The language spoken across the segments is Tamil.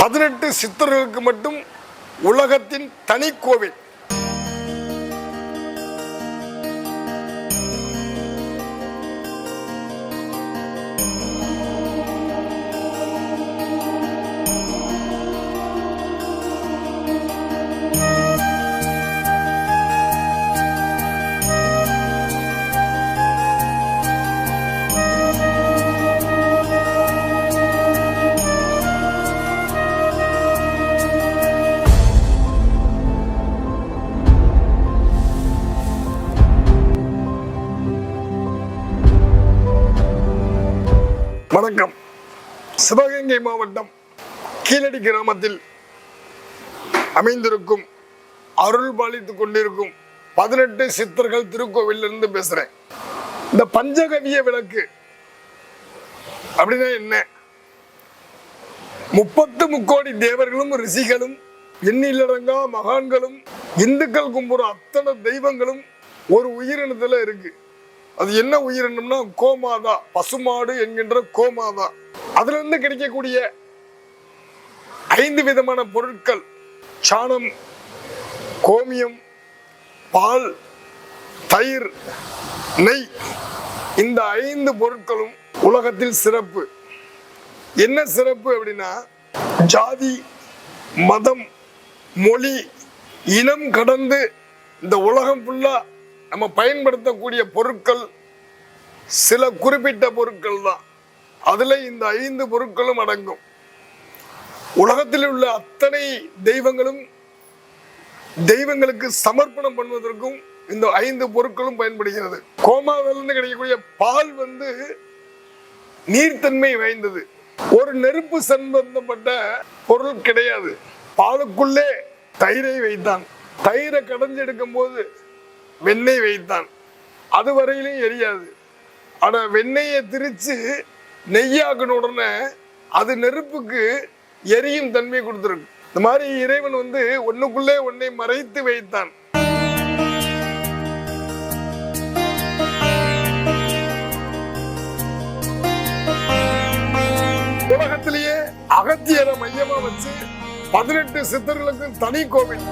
பதினெட்டு சித்தர்களுக்கு மட்டும் உலகத்தின் தனி கோவில். சிவகங்கை மாவட்டம் கீழடி கிராமத்தில் அமைந்திருக்கும் அருள் பாலித்துக் கொண்டிருக்கும் பதினெட்டு சித்தர்கள் திருக்கோவிலிருந்து பேசுறேன். இந்த பஞ்சகவிய விளக்கு அப்படின்னா என்ன? முப்பத்து முக்கோடி தேவர்களும் ரிஷிகளும் எண்ணிலடங்கா மகான்களும் இந்துக்கள் கும்புற அத்தனை தெய்வங்களும் ஒரு உயிரினத்துல இருக்கு. அது என்ன உயிரினம்னா கோமாதா பசுமாடு என்கின்ற கோமாதா. அதிலிருந்து கிடைக்கக்கூடிய ஐந்து விதமான பொருட்கள். சாணம் கோமியம் பால் தயிர் நெய். இந்த ஐந்து பொருட்களும் உலகத்தில் சிறப்பு. என்ன சிறப்பு அப்படின்னா ஜாதி மதம் மொழி இனம் கடந்து இந்த உலகம் ஃபுல்லா நம்ம பயன்படுத்தக்கூடிய பொருட்கள் சில குறிப்பிட்ட பொருட்கள் தான் அதில் இந்த ஐந்து பொருட்களும் அடங்கும். உலகத்தில் உள்ள அத்தனை தெய்வங்களும் தெய்வங்களுக்கு சமர்ப்பணம் பண்ணுவதற்கும் இந்த ஐந்து பொருட்களும் பயன்படுகிறது. கோமாவிலிருந்து கிடைக்கக்கூடிய பால் வந்து நீர்த்தன்மை வாய்ந்தது. ஒரு நெருப்பு சம்பந்தப்பட்ட பொருள் கிடையாது. பாலுக்குள்ளே தயிரை வைத்தான். தயிரை கடைஞ்செடுக்கும் போது வெண்ணெய் வைத்தான். அது வரையிலும் எரியாது. ஆனால் வெண்ணெயை திரிச்சு நெய்யாக்கின உடனே அது நெருப்புக்கு எரியும் தன்மை கொடுத்துருக்கு. இந்த மாதிரி இறைவன் வந்து ஒண்ணுக்குள்ளே ஒன்னை மறைத்து வைத்தான். உலகத்திலேயே அகத்தியரை மையமா வச்சு பதினெட்டு சித்தர்களுக்கும் தனி கோவில்.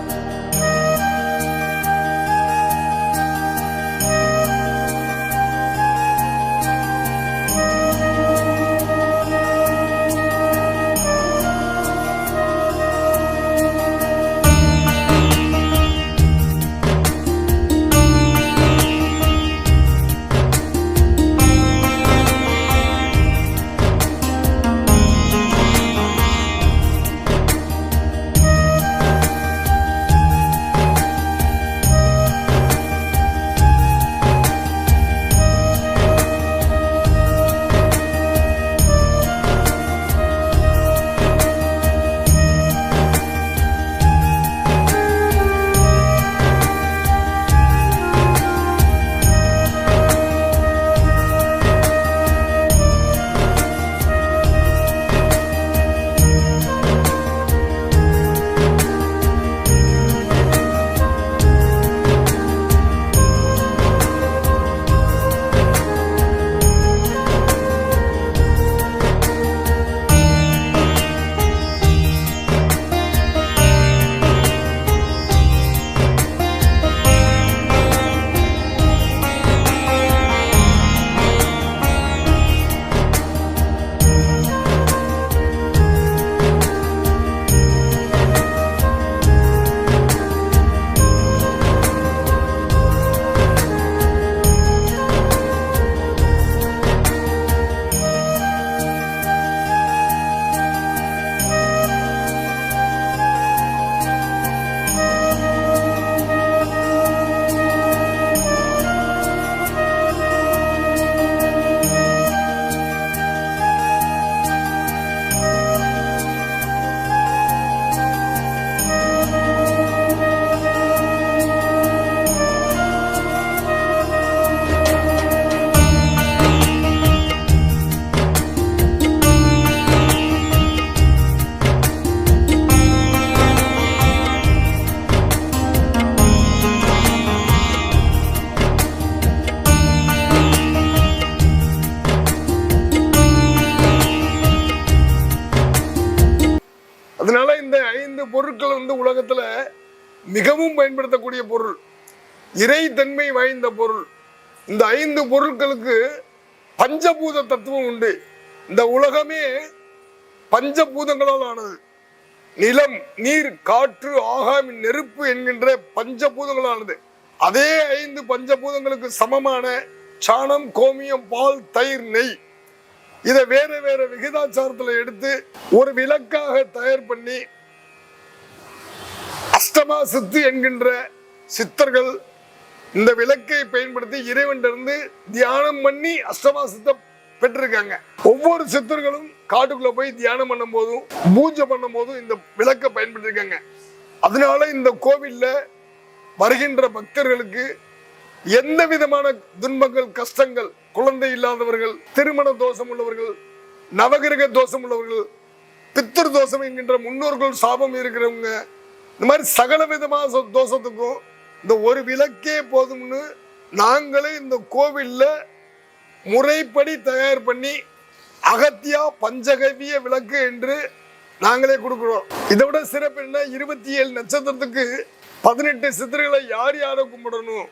மிகவும் பயன்படுத்தக்கூடிய பொருள். இறைத்தன்மை வாய்ந்த பொருள். இந்த ஐந்து பொருட்களுக்கு பஞ்சபூத தத்துவம் உண்டு. இந்த உலகமே பஞ்சபூதங்களால் ஆனது. நிலம் நீர் காற்று ஆகாயம் நெருப்பு என்கின்ற பஞ்சபூதங்களானது. அதே ஐந்து பஞ்சபூதங்களுக்கு சமமான சாணம் கோமியம் பால் தயிர் நெய். இதை வேற வேற விகிதாச்சாரத்துல எடுத்து ஒரு விளக்காக தயார் பண்ணி அஷ்டமா சித்து என்கின்ற சித்தர்கள் இந்த விளக்கை பயன்படுத்தி இறைவனிலிருந்து தியானம் பண்ணி அஷ்டமா சித்த பெற்றிருக்காங்க. ஒவ்வொரு சித்தர்களும் காட்டுக்குள்ள போய் தியானம் பண்ணும் போதும் பூஜை பண்ணும் போதும் இந்த விளக்கை பயன்படுத்திருக்காங்க. அதனால இந்த கோவில்ல வருகின்ற பக்தர்களுக்கு எந்த விதமான துன்பங்கள் கஷ்டங்கள் குழந்தை இல்லாதவர்கள் திருமண தோஷம் உள்ளவர்கள் நவகிரக தோஷம் உள்ளவர்கள் பித்தர் தோஷம் என்கின்ற முன்னோர்கள் சாபம் இருக்கிறவங்க இந்த மாதிரி சகல விதமான சந்தோஷத்துக்கும் இந்த ஒரு விளக்கே போதும்னு நாங்களே இந்த கோவிலில் முறைப்படி தயார் பண்ணி அகத்தியா பஞ்சகவிய விளக்கு என்று நாங்களே கொடுக்குறோம். இதை விட சிறப்பு என்ன? இருபத்தி ஏழு நட்சத்திரத்துக்கு பதினெட்டு சித்தர்களை யார் யாரை கும்பிடணும்?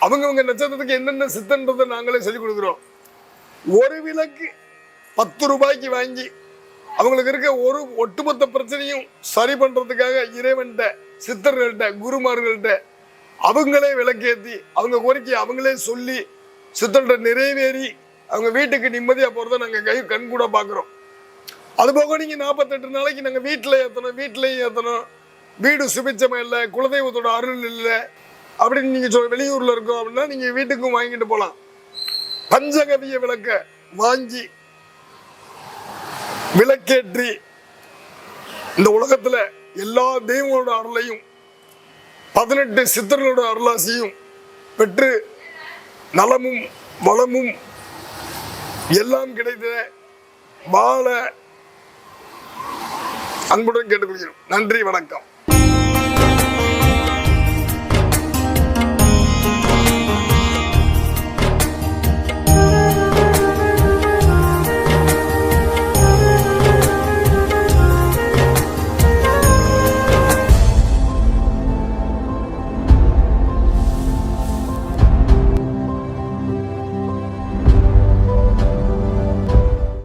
அவங்கவுங்க நட்சத்திரத்துக்கு என்னென்ன சித்தன்றதை நாங்களே சொல்லிக் கொடுக்குறோம். ஒரு விளக்கு பத்து ரூபாய்க்கு வாங்கி அவங்களுக்கு இருக்க ஒரு ஒட்டுமொத்த பிரச்சனையும் சரி பண்றதுக்காக இறைவன்கிட்ட சித்தர்கள்ட்ட குருமார்கள்ட்ட அவங்களே விளக்கேற்றி அவங்க கோரிக்கை அவங்களே சொல்லி சித்தர்கிட்ட நிறைவேறி அவங்க வீட்டுக்கு நிம்மதியா போகிறத நாங்க கை கண் கூட பாக்குறோம். அது போக நீங்க நாற்பத்தெட்டு நாளைக்கு நாங்க வீட்டுல ஏத்தணும் வீட்லயும் ஏத்தணும். வீடு சுபிச்சமா இல்லை குலதெய்வத்தோட அருள் இல்லை அப்படின்னு நீங்க சொல் வெளியூர்ல இருக்கோம் அப்படின்னா நீங்க வீட்டுக்கும் வாங்கிட்டு போலாம். பஞ்சகவிய விளக்க வாங்கி விளக்கேற்றி இந்த உலகத்துல எல்லா தெய்வங்களோட அருளையும் பதினெட்டு சித்தர்களோட அருளாசியும் பெற்று நலமும் வளமும் எல்லாம் கிடைத்த வாழ அன்புடன் கேட்டுக்கொள்கிறோம். நன்றி வணக்கம்.